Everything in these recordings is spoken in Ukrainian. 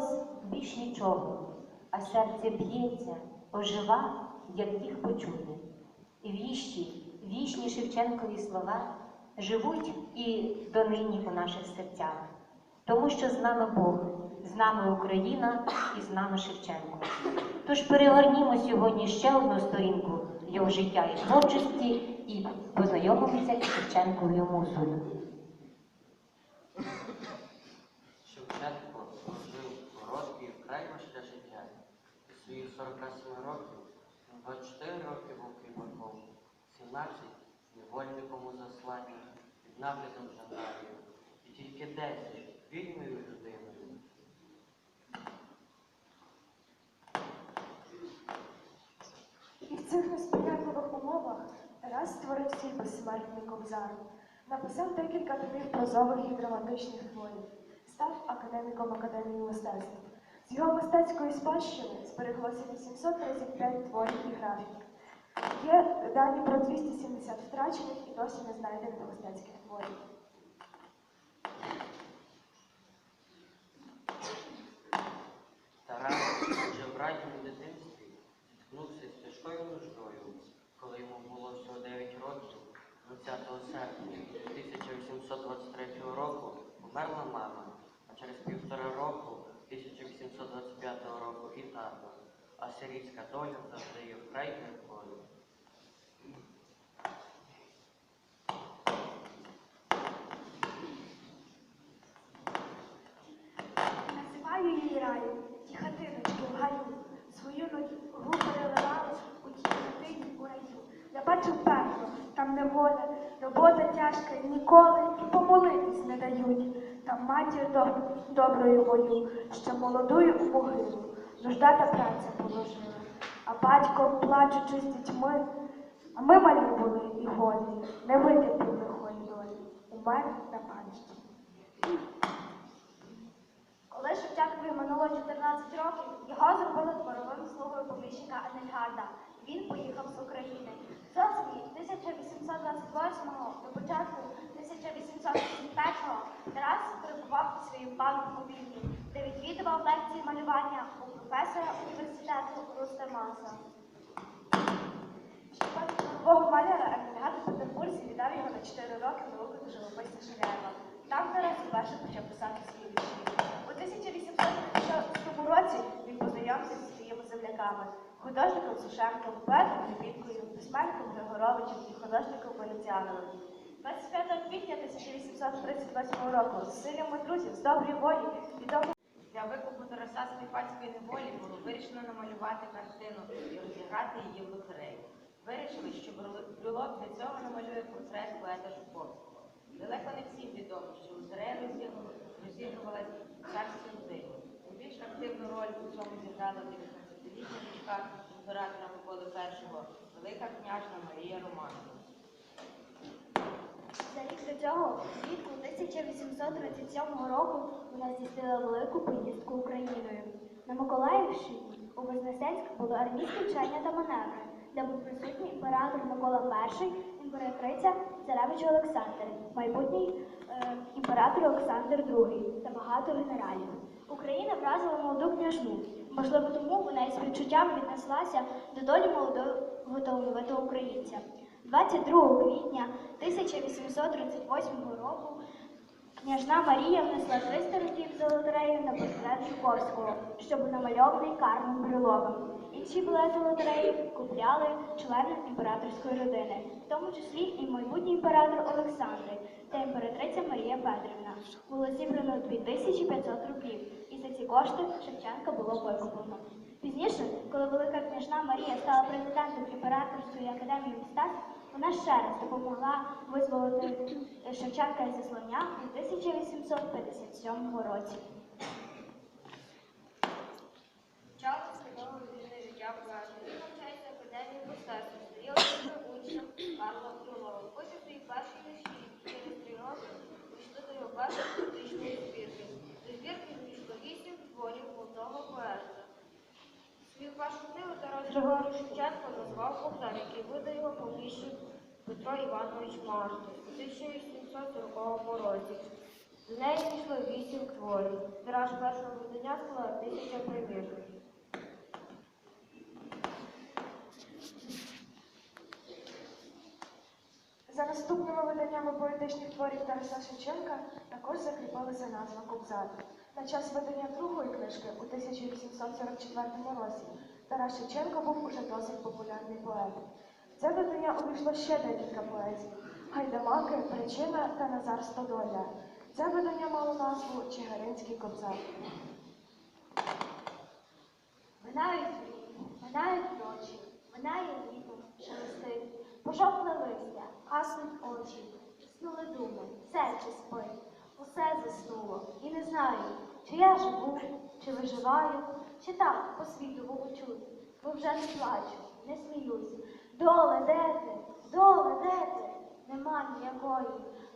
голос більш нічого, а серце б'ється, ожива, як їх почути. І віщі, вічні Шевченкові слова живуть і донині у наших серцях, тому що з нами Бог, з нами Україна і з нами Шевченко. Тож перегорнімо сьогодні ще одну сторінку його життя і творчості і познайомимося із Шевченковою мусою. 48 років, ну, 24 роки був кріпаком, 17 невольником у засланні під наглядом жандарів і тільки 10 вільною людиною. І в цих несприятливих умовах Тарас створив свій безсмертний кобзар, написав декілька таких прозових і драматичних творів, став академіком академії мистецтв. З його мистецької спадщини збереглося 835 творів і графік. Є дані про 270 втрачених і досі не знайдених мистецьких творів. Тарас вже в ранньому дитинстві зіткнувся з тяжкою нуждою, коли йому було всього 9 років, 20 серпня 1823 року померла мама, а через півтора року 1825 року і тато, а сирійська доля завжди є вкрай гіркою. Називаю її раю, ті хатиночки в гаю. Свою ногу переливали у тій хатині у раю. Я бачив пекло, там неволя, робота тяжка ніколи і помолитись не дають. Там матір доброю бою, ще молодою у могилу. Нужда та праця положила. А батько, плачучи з дітьми, а ми малі були і голі, не витерпів лихої долі. Умер на панщині. Коли Шевченкові минуло 14 років, його зробили дворовим слугою поміщика Енельгарда. Він поїхав з України. З осені 1828 до початку 1831 Тарас перебував у своїм паному Вільні, де відвідував лекції малювання у професора університету Рустемаса. Нового маляра, Енельгард у Петербурзі віддав його на 4 роки в науку до живописця Шевченка. Там Тарас вперше почав писати свої вірші. У 1856 році він познайомився зі своїми земляками, художником Сушенком, поетом Левіткою, письменником Григоровичем і художником Поліціановим. 25 квітня 1838 року з силями друзів з доброї волі відомо Для викупу Тараса з Карпатської неволі було вирішено намалювати картину і розіграти її в лотерею. Вирішили, що Брюлов для цього намалює портрет поета Жуковського. Далеко не всім відомо, що лотерея розігру- розігрувалась в царській родині. Найбільш активну роль у цьому зіграла 19-літня дочка імператора Миколи І, велика княжна Марія Романова. За рік до цього, влітку 1837 року, вона здійснила велику поїздку Україною. На Миколаївщині у Вознесенськ були армійські вчення та маневри, де був присутній імператор Микола І, імператриця Царевич Олександр, майбутній е, імператор Олександр II та багато генералів. Україна вразила молоду княжну. Можливо, тому вона із відчуттям віднеслася до долі молодого талановитого українця. 22 квітня 1838 року княжна Марія внесла 300 років лотерею на портрет Жуковського, що був намальований Карлом Брюловим. Інші білети лотереї купляли члени імператорської родини, в тому числі і майбутній імператор Олександр та імператриця Марія Петрівна. Було зібрано 2500 рублів, і за ці кошти Шевченка було викуплено. Пізніше, коли велика княжна Марія стала президентом імператорської академії мистецтв, вона ще раз допомогла визволити Шевченка із заслання у 1857 році. Почав свідомо вільне життя поета. Він навчається в академії мистецтва, стає одним учнем Карла Крилова. Пише свої перші вірші, через три роки пішли до його першої поетичної збірки. До збірки війшло вісім творів молодого поета. Свою першу Григорович Шевченко назвав Богдан, який видав його поміщик Петро Іванович Марти у 1840 році. До неї війшло вісім творів. Тираж першого видання склав тисяча примірників. За наступними виданнями поетичних творів Тараса Шевченка також закріпилася назва Кобзар. На час видання другої книжки у 1844 році Тарас Шевченко був уже досить популярний поет. В це видання увійшло ще декілька поезій Гайдамаки, Причина та Назар Стодоля. Це видання мало назву Чигиринський кобзар. Минають дні, минають ночі, минає літо, шелестить, пожовкле листя, гаснуть очі, снули думи, серце спить, усе заснуло, і не знаю, чи я живу, чи виживаю, чи так по світу волочусь, бо вже не плачу, не сміюсь. Доле, де ти? Доле, де ти? Нема ніякої,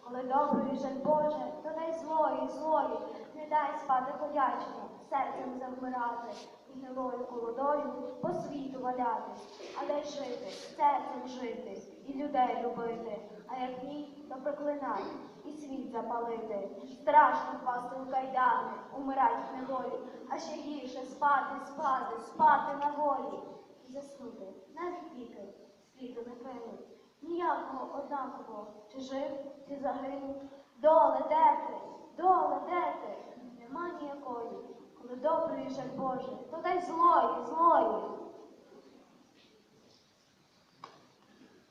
коли доброї жаль Боже, то дай злої, злої, не дай спати ходячому, серцем завмирати, і гнилою колодою по світу валятись, а дай жити, серцем жити, і людей любити, а як ні, то проклинай, і світ запалити. Страшно впасти кайдани, умирать в неволі, а ще гірше спати, спати, спати на волі. Заснути, навіть віки, світу не кинуть. Ніякого однаково, чи жив, чи загинув. Доле, де ти? Доле, де ти? Нема ніякої. Коли добрий жаль Боже, то дай злої, злої.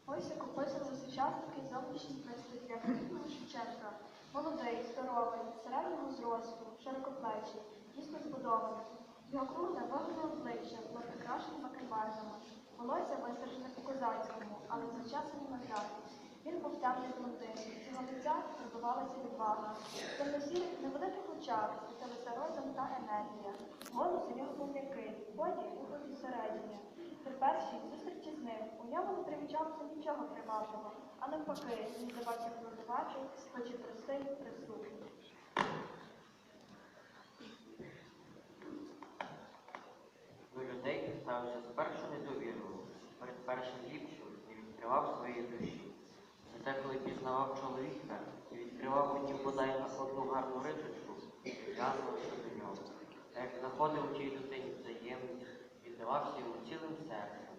Ось як описували сучасники зовнішній Кирилла Шевченка. Молодий, здоровий, середнього зросту, широкоплечий, дійсно збудований. Його кругле вогне обличчя було прикрашене бакенбардами. Волосся висаджене по козацькому, але зачасані назад. Він був темний блондин, з його лиця пробивалася відвага. Темносірих невеликих очах світилися розум та енергія. Голос у нього був м'який, потім у зосередження. При першій зустрічі з ним у ньому не примічалося нічого привабливого, а навпаки, він здавався плодувачу, хоч і простий, присутній. До людей ставився спершу недовірливо, перед першим ліпшим і відкривав свої душі. Зате, коли пізнавав чоловіка і відкривав у нім бодай на гарну рисочку, зв'язувався до нього. Як знаходив тій людині взаємність, віддавався йому цілим серцем.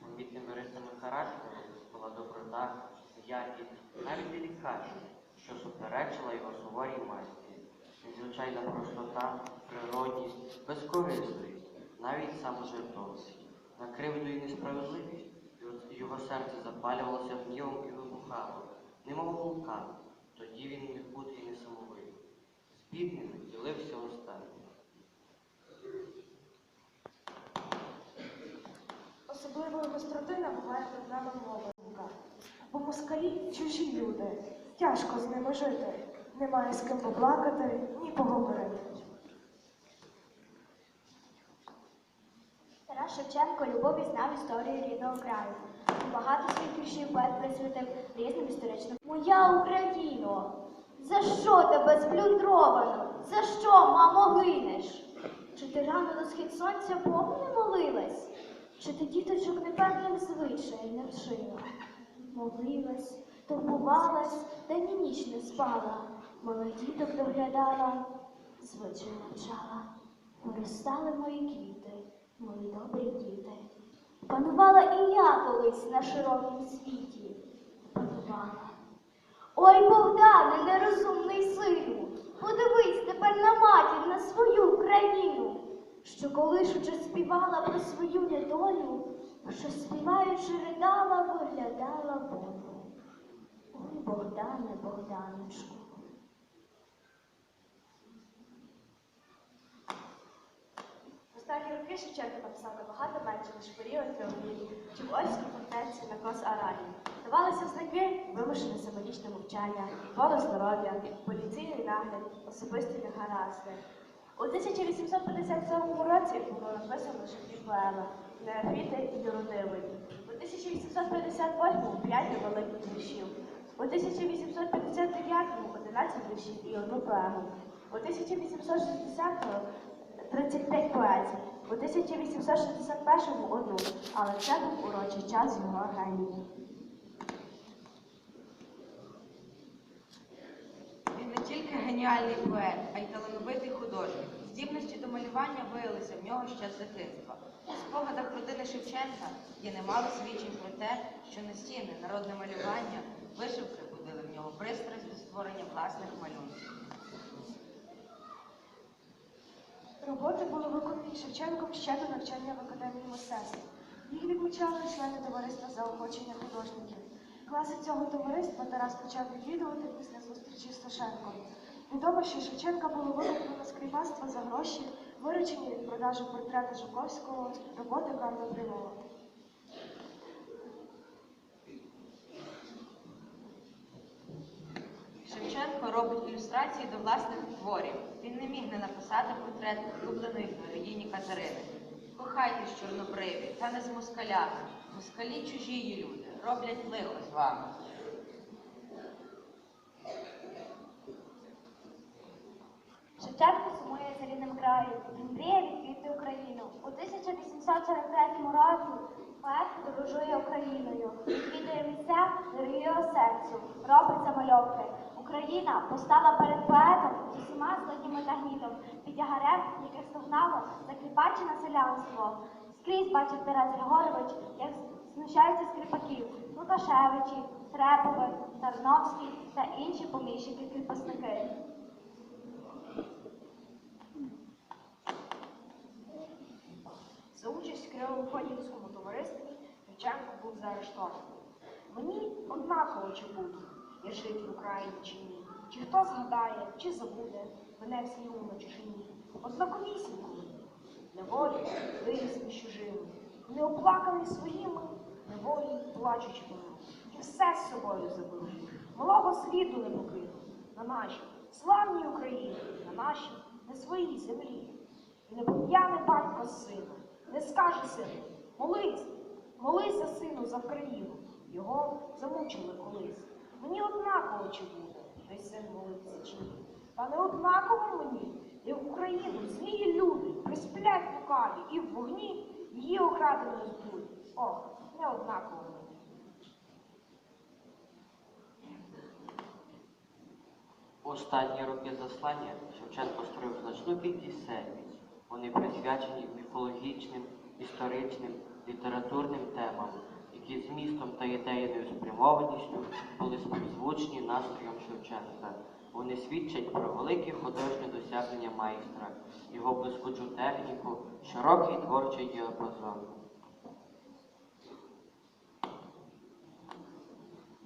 Помітними рисами характеру була доброта, м'якість, навіть делікатність, що суперечила його суворій масті. Незвичайна простота, природність, безкорисливість, навіть саможертовність. На кривду і несправедливість його- серце запалювалося гнівом і вибухало, немов вулкан. Тоді він міг бути і. З бідними ділився останнім. Особливою гостроти набуває проблема мовника. Бо москалі чужі люди. Тяжко з ними жити. Немає з ким поплакати, ні поговорити. Тарас Шевченко любов і знав історію рідного краю. Багато своїх віршів поет присвятив різним історичним. Моя Україно, за що тебе сплюндровано? За що, мамо, гинеш? Чи ти рано до схід сонця Богу не молилась? Чи ти діточок непевним звичаєм не вчила? Молилась, турбувалась, день і ніч не спала, малих діток доглядала, звичай навчала. Виростали мої квіти, мої добрі діти. Панувала і я колись на широкім світі. Панувала. Ой, Богдане, нерозумний сину, подивись тепер на матір, на свою країну, що колишуче співала про свою недолю, що співаючи ридала, виглядала Богу. Ой, Богдане, Богданочку. В роки Шевченко написав набагато менше, ніж період теорії, чи в Ольській фортеці на Кос Арані. Давалися знаки вимушене саморічне мовчання, поле здоров'я, поліційний нагляд, особисті негаразди. У 1857 році було написано ще дві поеми Неофіти і Юродивий. У 1858-му п'ять невеликих віршів. У 1859-му 11 віршів і одну поему. У 1860-му 35 поезій. У 1861-му одну, але це був урочий час його генію. Він не тільки геніальний поет, а й талановитий художник. Здібності до малювання виявилися в нього ще з дитинства. У спогадах родини Шевченка є немало свідчень про те, що настільне народне малювання, вишивки будили в нього пристрасть до створення власних малюнків. Роботи були виконані Шевченком ще до навчання в Академії мистецтв. Їх відмічали члени товариства заохочення художників. Класи цього товариства Тарас почав відвідувати після зустрічі з Сашенком. Відомо, що Шевченка було викуплено з кріпацтва за гроші, виручені від продажу портрета Жуковського, роботи Карла Брюлова. Шевченко робить ілюстрації до власних творів. Він не міг не написати портрет улюбленої героїні Катерини. Кохайтесь, чорнобриві, та не з москалями. Москалі чужії люди, роблять лихо з вами. Шевченко сумує за рідним краєм. Він мріє відвідати Україну. У 1843 році поет подорожує Україною, відвідує місця дорогі серцю, робить замальовки. Україна постала перед поетом з усіма злидніми та гнітом, під ягарем, яке стогнало закріпачене селянство. Скрізь бачив Тарас Григорович, як знущаються скрипаків, Лукашевичі, Трепови, Тарновський та інші поміщики-кріпосники. За участь в Кривоходівському товаристві Шевченко був заарештований. Мені однаково чи буду жити в Україні чи ні. Чи хто згадає, чи забуде мене в снігу на чужині. Однаковісінько неволі виріс між чужими. Не оплаканий своїми, неволі плачучи помру. І все з собою заберу. Малого світу не покину на нашій славній Україні, на нашій не своїй землі. І не пом'яне батько сина, не скаже сину, молись, молися, сину, за Вкраїну. Його замучили колись. Мені однаково чи буде, син молиться чи ні. Та не однаково мені, як Україну злії люди присплять лукаві і в вогні її окрадено збудуть. Ох, не однаково мені. Останні роки заслання Шевченко створив значну кількість сервіс. Вони присвячені міфологічним, історичним, літературним темам, які змістом та ідейною спрямованістю були співзвучні настроєм Шевченка. Вони свідчать про велике художнє досягнення майстра, його блискучу техніку, широкий творчий діапазон.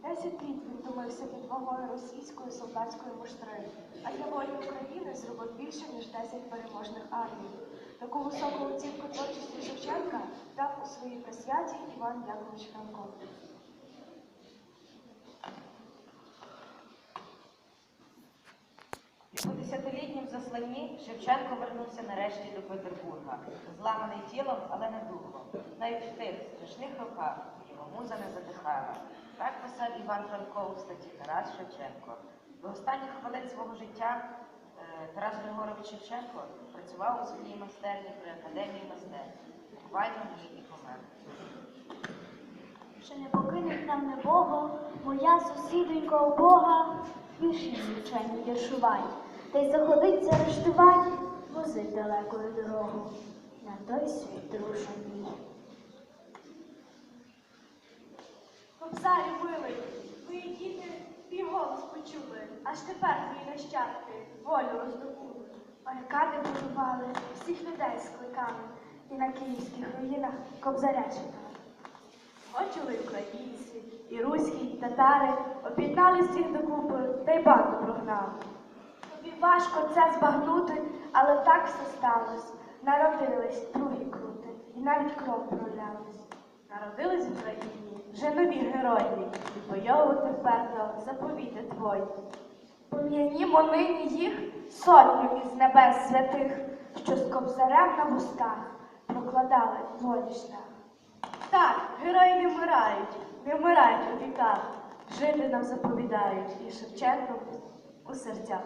Десять літ він томився під вагою російської солдатської муштри, а для волі України зробив більше, ніж 10 переможних армій. Таку високу оцінку творчості Шевченка дав у своїй присвяті Іван Якович Франко. У десятилітнім засланні Шевченко вернувся нарешті до Петербурга, зламаний тілом, але не духом. Навіть в тих страшних роках його муза не затихала. Так писав Іван Франко у статті Тарас Шевченко. До останніх хвилин свого життя Тарас Григорович Шевченко працював у своїй майстерні при академії мистецтв. Буквально в ній і помер. Ще не покинуть нам небого, моя сусідонька убога, вірші звичайно віршувать, та й заходиться арештувать, возить далекою дорогу, на той світ дружа мій. Кобзарі милий, твої діти твій голос почули, аж тепер твої нащадки волю роздобули. Яка ти всіх людей скликали, і на київських руїнах кобзаря читали. Очули українці, і руські, і татари об'єднали всіх докупи та й банду прогнали. Тобі важко це збагнути, але так все сталося. Народились другі крути, і навіть кров пролялась. Народились в Україні вже нові герої, відвоювати вперто заповіти твої. Пом'янімо нині їх сотню із небес святих, що з кобзарем на вустах прокладали волі шлях. Так, герої не вмирають, не вмирають у віках, жити нам заповідають і Шевченком у серцях.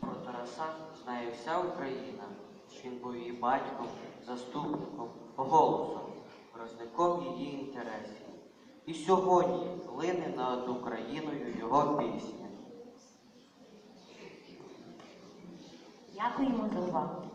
Про Тараса знає вся Україна, що він був її батьком, заступником, голосом, провідником її інтересів. І сьогодні лине над Україною його пісня. Дякуємо за увагу.